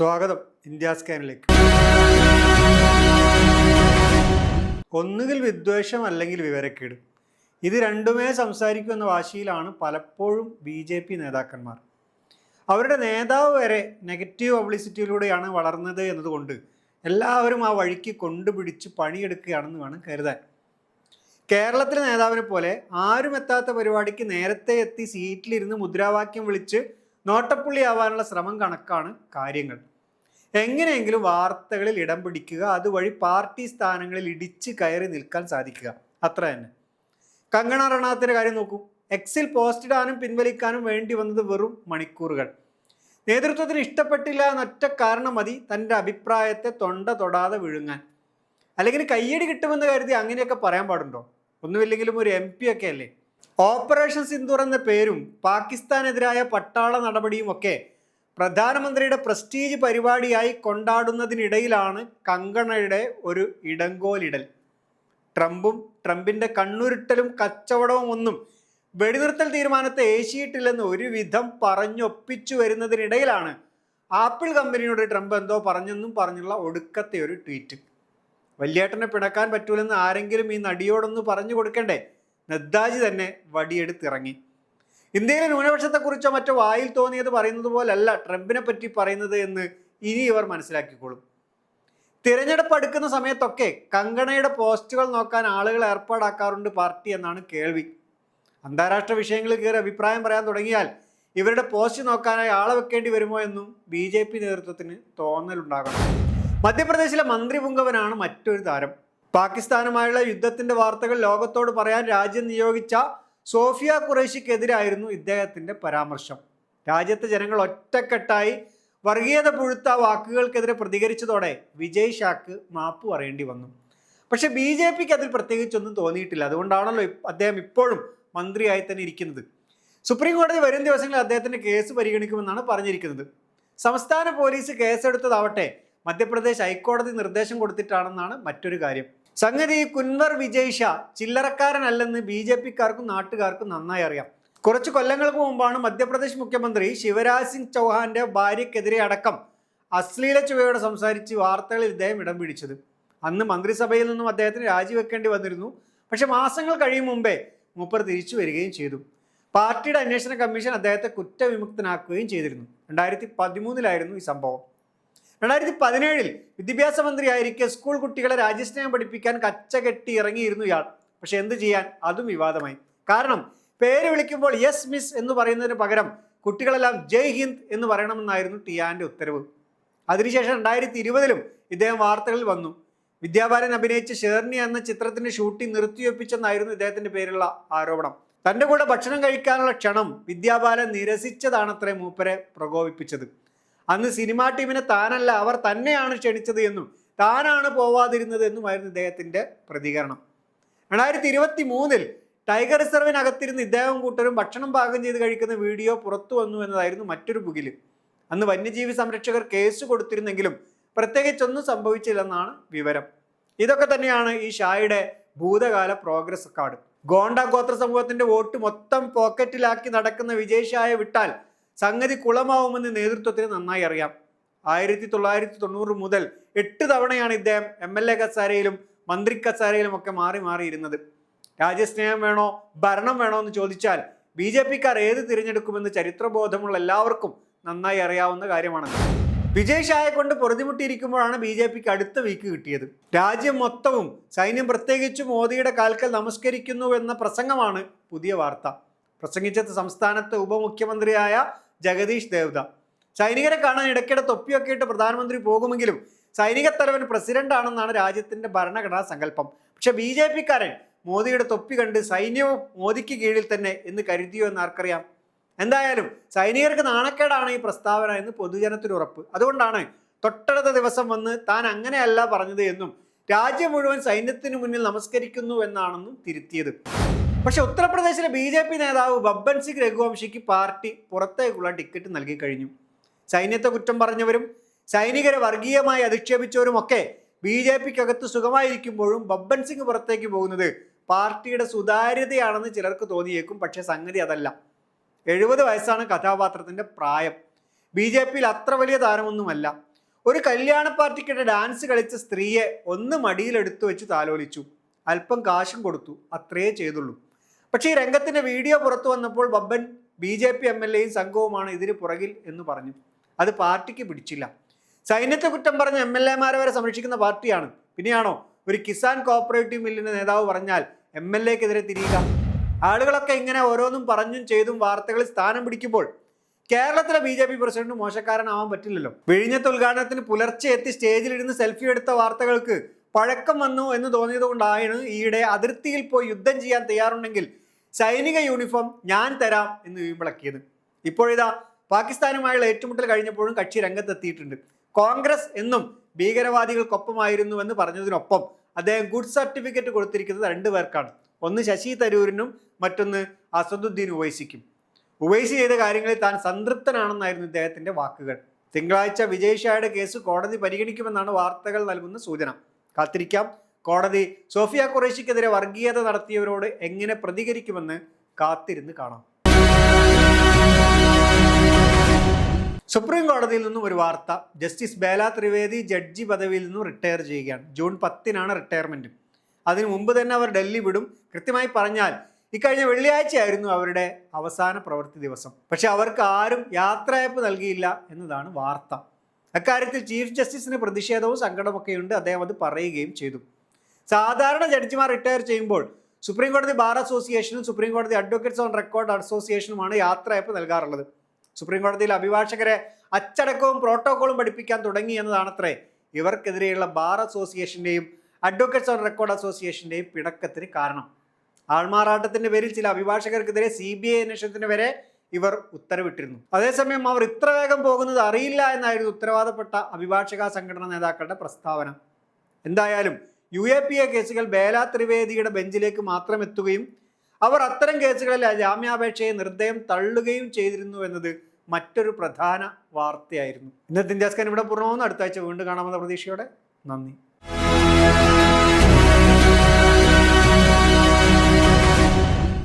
സ്വാഗതം ഇന്ത്യ സ്കാനിലേക്ക്. ഒന്നുകിൽ വിദ്വേഷം അല്ലെങ്കിൽ വിവരക്കേട്. ഇത് രണ്ടുമേ സംസാരിക്കുമെന്ന വാശിയിലാണ് പലപ്പോഴും ബി ജെ പി നേതാക്കന്മാർ. അവരുടെ നേതാവ് വരെ നെഗറ്റീവ് പബ്ലിസിറ്റിയിലൂടെയാണ് വളർന്നത് എന്നതുകൊണ്ട് എല്ലാവരും ആ വഴിക്ക് കൊണ്ടുപിടിച്ച് പണിയെടുക്കുകയാണെന്ന് വേണം കരുതാൻ. കേരളത്തിലെ നേതാവിനെ പോലെ ആരും എത്താത്ത പരിപാടിക്ക് നേരത്തെ എത്തി സീറ്റിലിരുന്ന് മുദ്രാവാക്യം വിളിച്ച് നോട്ടപ്പുള്ളിയാവാനുള്ള ശ്രമം കണക്കാണ് കാര്യങ്ങൾ. എങ്ങനെയെങ്കിലും വാർത്തകളിൽ ഇടം പിടിക്കുക അതുവഴി പാർട്ടി സ്ഥാനങ്ങളിൽ ഇടിച്ച് കയറി നിൽക്കാൻ സാധിക്കുക. അത്ര തന്നെ. കങ്കണ റണാത്തിന്റെ കാര്യം നോക്കൂ. എക്സിൽ പോസ്റ്റ് ഇടാനും പിൻവലിക്കാനും വേണ്ടി വന്നത് വെറും മണിക്കൂറുകൾ. നേതൃത്വത്തിന് ഇഷ്ടപ്പെട്ടില്ല എന്നൊറ്റ കാരണം മതി തന്റെ അഭിപ്രായത്തെ തൊണ്ട തൊടാതെ വിഴുങ്ങാൻ. അല്ലെങ്കിൽ കയ്യടി കിട്ടുമെന്ന് കരുതി അങ്ങനെയൊക്കെ പറയാൻ പാടുണ്ടോ? ഒന്നുമില്ലെങ്കിലും ഒരു എം പി ഒക്കെ അല്ലേ? ഓപ്പറേഷൻ സിന്ദൂർ എന്ന പേരും പാകിസ്ഥാനെതിരായ പട്ടാള നടപടിയും ഒക്കെ പ്രധാനമന്ത്രിയുടെ പ്രസ്റ്റീജ് പരിപാടിയായി കൊണ്ടാടുന്നതിനിടയിലാണ് കങ്കണയുടെ ഒരു ഇടങ്കോലിടൽ. ട്രംപും ട്രംപിന്റെ കണ്ണുരുട്ടലും കച്ചവടവും ഒന്നും വെടിനിർത്തൽ തീരുമാനത്തെ ഏശിയിട്ടില്ലെന്ന് ഒരുവിധം പറഞ്ഞൊപ്പിച്ചു വരുന്നതിനിടയിലാണ് ആപ്പിൾ കമ്പനിയോട് ട്രംപ് എന്തോ പറഞ്ഞെന്നും പറഞ്ഞുള്ള ഒടുക്കത്തെ ഒരു ട്വീറ്റ്. വല്യേട്ടനെ പിണക്കാൻ പറ്റൂലെന്ന് ആരെങ്കിലും ഈ നടിയോടൊന്ന് പറഞ്ഞു കൊടുക്കണ്ടേ? നദ്ദാജി തന്നെ വടിയെടുത്തിറങ്ങി. ഇന്ത്യയിലെ ന്യൂനപക്ഷത്തെക്കുറിച്ചോ മറ്റോ വായിൽ തോന്നിയത് പറയുന്നത് പോലല്ല ട്രംപിനെ പറ്റി പറയുന്നത് എന്ന് ഇനി ഇവർ മനസ്സിലാക്കിക്കോളും. തിരഞ്ഞെടുപ്പ് അടുക്കുന്ന സമയത്തൊക്കെ കങ്കണയുടെ പോസ്റ്റുകൾ നോക്കാൻ ആളുകൾ ഏർപ്പാടാക്കാറുണ്ട് പാർട്ടി എന്നാണ് കേൾവി. അന്താരാഷ്ട്ര വിഷയങ്ങളിൽ കയറി അഭിപ്രായം പറയാൻ തുടങ്ങിയാൽ ഇവരുടെ പോസ്റ്റ് നോക്കാനായി ആളെ വെക്കേണ്ടി വരുമോ എന്നും ബി ജെ പി നേതൃത്വത്തിന് തോന്നലുണ്ടാകണം. മധ്യപ്രദേശിലെ മന്ത്രി പുങ്കവനാണ് മറ്റൊരു താരം. പാകിസ്ഥാനുമായുള്ള യുദ്ധത്തിന്റെ വാർത്തകൾ ലോകത്തോട് പറയാൻ രാജ്യം നിയോഗിച്ച സോഫിയ ഖുറേഷിക്കെതിരായിരുന്നു ഇദ്ദേഹത്തിന്റെ പരാമർശം. രാജ്യത്തെ ജനങ്ങൾ ഒറ്റക്കെട്ടായി വർഗീയത പുഴുത്ത വാക്കുകൾക്കെതിരെ പ്രതികരിച്ചതോടെ വിജയ് ഷാക്ക് മാപ്പ് പറയേണ്ടി വന്നു. പക്ഷെ ബി ജെ പിക്ക് അതിൽ പ്രത്യേകിച്ചൊന്നും തോന്നിയിട്ടില്ല. അതുകൊണ്ടാണല്ലോ അദ്ദേഹം ഇപ്പോഴും മന്ത്രിയായി തന്നെ ഇരിക്കുന്നത്. സുപ്രീം കോടതി വരും ദിവസങ്ങളിൽ അദ്ദേഹത്തിന്റെ കേസ് പരിഗണിക്കുമെന്നാണ് പറഞ്ഞിരിക്കുന്നത്. സംസ്ഥാന പോലീസ് കേസെടുത്തതാവട്ടെ മധ്യപ്രദേശ് ഹൈക്കോടതി നിർദ്ദേശം കൊടുത്തിട്ടാണെന്നാണ് മറ്റൊരു കാര്യം. സംഗതി കുൻവർ വിജയ് ഷാ ചില്ലറക്കാരനല്ലെന്ന് ബി ജെ പിക്കാർക്കും നാട്ടുകാർക്കും നന്നായി അറിയാം. കുറച്ച് കൊല്ലങ്ങൾക്ക് മുമ്പാണ് മധ്യപ്രദേശ് മുഖ്യമന്ത്രി ശിവരാജ് സിംഗ് ചൗഹാന്റെ ഭാര്യയ്ക്കെതിരെ അടക്കം അശ്ലീല ചുവയോടെ സംസാരിച്ച് വാർത്തകളിൽ ഇദ്ദേഹം ഇടം പിടിച്ചത്. അന്ന് മന്ത്രിസഭയിൽ നിന്നും അദ്ദേഹത്തിന് രാജിവെക്കേണ്ടി വന്നിരുന്നു. പക്ഷെ മാസങ്ങൾ കഴിയും മുമ്പേ മൂപ്പർ തിരിച്ചു വരികയും ചെയ്തു. പാർട്ടിയുടെ അന്വേഷണ കമ്മീഷൻ അദ്ദേഹത്തെ കുറ്റവിമുക്തനാക്കുകയും ചെയ്തിരുന്നു. രണ്ടായിരത്തി പതിമൂന്നിലായിരുന്നു ഈ സംഭവം. രണ്ടായിരത്തി പതിനേഴിൽ വിദ്യാഭ്യാസ മന്ത്രിയായിരിക്കെ സ്കൂൾ കുട്ടികളെ രാജ്യസ്നേഹം പഠിപ്പിക്കാൻ കച്ചകെട്ടി ഇറങ്ങിയിരുന്നു ഇയാൾ. പക്ഷെ എന്ത് ചെയ്യാൻ? അതും വിവാദമായി. കാരണം പേര് വിളിക്കുമ്പോൾ യെസ് മിസ് എന്ന് പറയുന്നതിന് പകരം കുട്ടികളെല്ലാം ജയ് ഹിന്ദ് എന്ന് പറയണമെന്നായിരുന്നു ടിയാന്റെ ഉത്തരവ്. അതിനുശേഷം രണ്ടായിരത്തി ഇരുപതിലും ഇദ്ദേഹം വാർത്തകളിൽ വന്നു. വിദ്യാബാലൻ അഭിനയിച്ച ഷേർണി എന്ന ചിത്രത്തിന്റെ ഷൂട്ടിംഗ് നിർത്തിവെപ്പിച്ചെന്നായിരുന്നു ഇദ്ദേഹത്തിന്റെ പേരുള്ള ആരോപണം. തന്റെ കൂടെ ഭക്ഷണം കഴിക്കാനുള്ള ക്ഷണം വിദ്യാബാലൻ നിരസിച്ചതാണത്രേ മൂപ്പരെ പ്രകോപിപ്പിച്ചത്. അന്ന് സിനിമാ ടീമിനെ താനല്ല അവർ തന്നെയാണ് ക്ഷണിച്ചത് എന്നും താനാണ് പോവാതിരുന്നത് എന്നുമായിരുന്നു ഇദ്ദേഹത്തിന്റെ പ്രതികരണം. രണ്ടായിരത്തി ഇരുപത്തി മൂന്നിൽ ടൈഗർ റിസർവിനകത്തിരുന്ന് ഇദ്ദേഹം കൂട്ടരും ഭക്ഷണം പാകം ചെയ്ത് കഴിക്കുന്ന വീഡിയോ പുറത്തു വന്നു എന്നതായിരുന്നു മറ്റൊരു പുകിൽ അന്ന് വന്യജീവി സംരക്ഷകർ കേസ് കൊടുത്തിരുന്നെങ്കിലും പ്രത്യേകിച്ചൊന്നും സംഭവിച്ചില്ലെന്നാണ് വിവരം. ഇതൊക്കെ തന്നെയാണ് ഈ ഷായുടെ ഭൂതകാല പ്രോഗ്രസ് കാർഡ്. ഗോണ്ട ഗോത്ര സമൂഹത്തിന്റെ വോട്ട് മൊത്തം പോക്കറ്റിലാക്കി നടക്കുന്ന വിജയ് ഷായെ വിട്ടാൽ സംഗതി കുളമാവുമെന്ന് നേതൃത്വത്തിന് നന്നായി അറിയാം. ആയിരത്തി തൊള്ളായിരത്തി തൊണ്ണൂറ് മുതൽ എട്ട് തവണയാണ് ഇദ്ദേഹം എം എൽ എ കസാരയിലും മന്ത്രി കസാരയിലും ഒക്കെ മാറി മാറിയിരുന്നത്. രാജ്യസ്നേഹം വേണോ ഭരണം വേണോ എന്ന് ചോദിച്ചാൽ ബി ജെ പിക്കാർ ഏത് തിരഞ്ഞെടുക്കുമെന്ന് ചരിത്രബോധമുള്ള എല്ലാവർക്കും നന്നായി അറിയാവുന്ന കാര്യമാണ്. വിജയ് ഷായെ കൊണ്ട് പൊറുതിമുട്ടിയിരിക്കുമ്പോഴാണ് ബി ജെ പിക്ക് അടുത്ത വീക്ക് കിട്ടിയത്. രാജ്യം മൊത്തവും സൈന്യം പ്രത്യേകിച്ച് മോദിയുടെ കാൽക്കൽ നമസ്കരിക്കുന്നു എന്ന പ്രസംഗമാണ് പുതിയ വാർത്ത. പ്രസംഗിച്ചത് സംസ്ഥാനത്തെ ഉപമുഖ്യമന്ത്രിയായ ജഗദീഷ് ദേവ്ദ സൈനികരെ കാണാൻ ഇടയ്ക്കിടെ തൊപ്പിയൊക്കെ ഇട്ട് പ്രധാനമന്ത്രി പോകുമെങ്കിലും സൈനിക തലവൻ പ്രസിഡന്റ് ആണെന്നാണ് രാജ്യത്തിന്റെ ഭരണഘടനാ സങ്കല്പം. പക്ഷെ ബി ജെ പിക്കാരൻ മോദിയുടെ തൊപ്പി കണ്ട് സൈന്യവും മോദിക്ക് കീഴിൽ തന്നെ എന്ന് കരുതിയോ എന്ന് ആർക്കറിയാം? എന്തായാലും സൈനികർക്ക് നാണക്കേടാണ് ഈ പ്രസ്താവന എന്ന് പൊതുജനത്തിന് ഉറപ്പ്. അതുകൊണ്ടാണ് തൊട്ടടുത്ത ദിവസം വന്ന് താൻ അങ്ങനെയല്ല പറഞ്ഞത് എന്നും രാജ്യം മുഴുവൻ സൈന്യത്തിന് മുന്നിൽ നമസ്കരിക്കുന്നു എന്നാണെന്നും തിരുത്തിയത്. പക്ഷെ ഉത്തർപ്രദേശിലെ ബി ജെ പി നേതാവ് ബബ്ബൻ സിംഗ് രഘുവംശിക്ക് പാർട്ടി പുറത്തേക്കുള്ള ടിക്കറ്റ് നൽകി കഴിഞ്ഞു. സൈന്യത്തെ കുറ്റം പറഞ്ഞവരും സൈനികരെ വർഗീയമായി അധിക്ഷേപിച്ചവരും ഒക്കെ ബി ജെ പിക്കകത്ത് സുഖമായിരിക്കുമ്പോഴും ബബ്ബൻ സിംഗ് പുറത്തേക്ക് പോകുന്നത് പാർട്ടിയുടെ സുതാര്യതയാണെന്ന് ചിലർക്ക് തോന്നിയേക്കും പക്ഷേ സംഗതി അതല്ല. എഴുപത് വയസ്സാണ് കഥാപാത്രത്തിന്റെ പ്രായം. ബി ജെ പിയിൽ അത്ര വലിയ താരമൊന്നുമല്ല. ഒരു കല്യാണ പാർട്ടിക്കിടെ ഡാൻസ് കളിച്ച സ്ത്രീയെ ഒന്ന് മടിയിലെടുത്തു വെച്ച് താലോലിച്ചു. അല്പം കാശും കൊടുത്തു. അത്രേ ചെയ്തുള്ളൂ. പക്ഷേ ഈ രംഗത്തിന്റെ വീഡിയോ പുറത്തു വന്നപ്പോൾ Babban B J P M L എയും സംഘവുമാണ് ഇതിന് പുറകിൽ എന്ന് പറഞ്ഞു. അത് പാർട്ടിക്ക് പിടിച്ചില്ല. സൈന്യത്തെ കുറ്റം പറഞ്ഞ എം എൽ എമാരെ വരെ സംരക്ഷിക്കുന്ന പാർട്ടിയാണ്. പിന്നെയാണോ ഒരു കിസാൻ കോപ്പറേറ്റീവ് മില്ലിന്റെ നേതാവ് പറഞ്ഞാൽ എം എൽ എക്കെതിരെ തിരിയുക? ആളുകളൊക്കെ ഇങ്ങനെ ഓരോന്നും പറഞ്ഞും ചെയ്തും വാർത്തകളിൽ സ്ഥാനം പിടിക്കുമ്പോൾ കേരളത്തിലെ ബി ജെ പി പ്രസിഡന്റ് മോശക്കാരനാവാൻ പറ്റില്ലല്ലോ. വിഴിഞ്ഞത്തെ ഉദ്ഘാടനത്തിന് പുലർച്ചെ എത്തി സ്റ്റേജിലിരുന്ന് സെൽഫി എടുത്ത വാർത്തകൾക്ക് പഴക്കം വന്നു എന്ന് തോന്നിയത് കൊണ്ടാണ് ഈയിടെ അതിർത്തിയിൽ പോയി യുദ്ധം ചെയ്യാൻ തയ്യാറുണ്ടെങ്കിൽ സൈനിക യൂണിഫോം ഞാൻ തരാം എന്ന് വീമ്പിളക്കിയത് ഇപ്പോഴിതാ പാകിസ്ഥാനുമായുള്ള ഏറ്റുമുട്ടൽ കഴിഞ്ഞപ്പോഴും കക്ഷി രംഗത്തെത്തിയിട്ടുണ്ട്. കോൺഗ്രസ് എന്നും ഭീകരവാദികൾക്കൊപ്പമായിരുന്നു എന്ന് പറഞ്ഞതിനൊപ്പം അദ്ദേഹം ഗുഡ് സർട്ടിഫിക്കറ്റ് കൊടുത്തിരിക്കുന്നത് രണ്ടു പേർക്കാണ്. ഒന്ന് ശശി തരൂരിനും മറ്റൊന്ന് അസദുദ്ദീൻ ഉവൈസിക്കും. ഉവൈസി ചെയ്ത കാര്യങ്ങളിൽ താൻ സംതൃപ്തനാണെന്നായിരുന്നു ഇദ്ദേഹത്തിന്റെ വാക്കുകൾ. തിങ്കളാഴ്ച വിജയ് ഷായുടെ കേസ് കോടതി പരിഗണിക്കുമെന്നാണ് വാർത്തകൾ നൽകുന്ന സൂചന. കാത്തിരിക്കാം. കോടതി സോഫിയ കുറേശിക്കെതിരെ വർഗീയത നടത്തിയവരോട് എങ്ങനെ പ്രതികരിക്കുമെന്ന് കാത്തിരുന്ന് കാണാം. സുപ്രീം കോടതിയിൽ നിന്നും ഒരു വാർത്ത. ജസ്റ്റിസ് ബേല ത്രിവേദി ജഡ്ജി പദവിയിൽ നിന്നും റിട്ടയർ ചെയ്യുകയാണ്. ജൂൺ പത്തിനാണ് റിട്ടയർമെന്റ് അതിനു മുമ്പ് തന്നെ അവർ ഡൽഹി വിടും. കൃത്യമായി പറഞ്ഞാൽ ഇക്കഴിഞ്ഞ വെള്ളിയാഴ്ചയായിരുന്നു അവരുടെ അവസാന പ്രവൃത്തി ദിവസം. പക്ഷെ അവർക്ക് ആരും യാത്രയപ്പ് നൽകിയില്ല എന്നതാണ് വാർത്ത. അക്കാര്യത്തിൽ ചീഫ് ജസ്റ്റിസിന് പ്രതിഷേധവും സങ്കടമൊക്കെയുണ്ട് അദ്ദേഹം അത് പറയുകയും ചെയ്തു. സാധാരണ ജഡ്ജിമാർ റിട്ടയർ ചെയ്യുമ്പോൾ സുപ്രീം കോടതി ബാർ അസോസിയേഷനും സുപ്രീം കോടതി അഡ്വക്കേറ്റ്സ് ഓൺ റെക്കോർഡ് അസോസിയേഷനുമാണ് യാത്രയപ്പ് നൽകാറുള്ളത്. സുപ്രീം കോടതിയിൽ അഭിഭാഷകരെ അച്ചടക്കവും പ്രോട്ടോകോളും പഠിപ്പിക്കാൻ തുടങ്ങി എന്നതാണത്രേ. ഇവർക്കെതിരെയുള്ള ബാർ അസോസിയേഷന്റെയും അഡ്വക്കേറ്റ്സ് ഓൺ റെക്കോർഡ് അസോസിയേഷന്റെയും പിടക്കത്തിന് കാരണം. ആൾമാറാട്ടത്തിന്റെ പേരിൽ ചില അഭിഭാഷകർക്കെതിരെ സി ബി ഐ അന്വേഷണത്തിന് വരെ ഇവർ ഉത്തരവിട്ടിരുന്നു. അതേസമയം അവർ ഇത്ര വേഗം പോകുന്നത് അറിയില്ല എന്നായിരുന്നു ഉത്തരവാദപ്പെട്ട അഭിഭാഷക സംഘടനാ നേതാക്കളുടെ പ്രസ്താവന. എന്തായാലും യു എ പി എ കേസുകൾ ബേല ത്രിവേദിയുടെ ബെഞ്ചിലേക്ക് മാത്രം എത്തുകയും അവർ അത്തരം കേസുകളിൽ ജാമ്യാപേക്ഷയെ നിർദ്ദയം തള്ളുകയും ചെയ്തിരുന്നു എന്നത് മറ്റൊരു പ്രധാന വാർത്തയായിരുന്നു. ഇന്നത്തെ ഇന്ത്യാസ്കാൻ ഇവിടെ പൂർണമാകുന്നു അടുത്ത ആഴ്ച വീണ്ടും കാണാമെന്ന പ്രതീക്ഷയോടെ നന്ദി.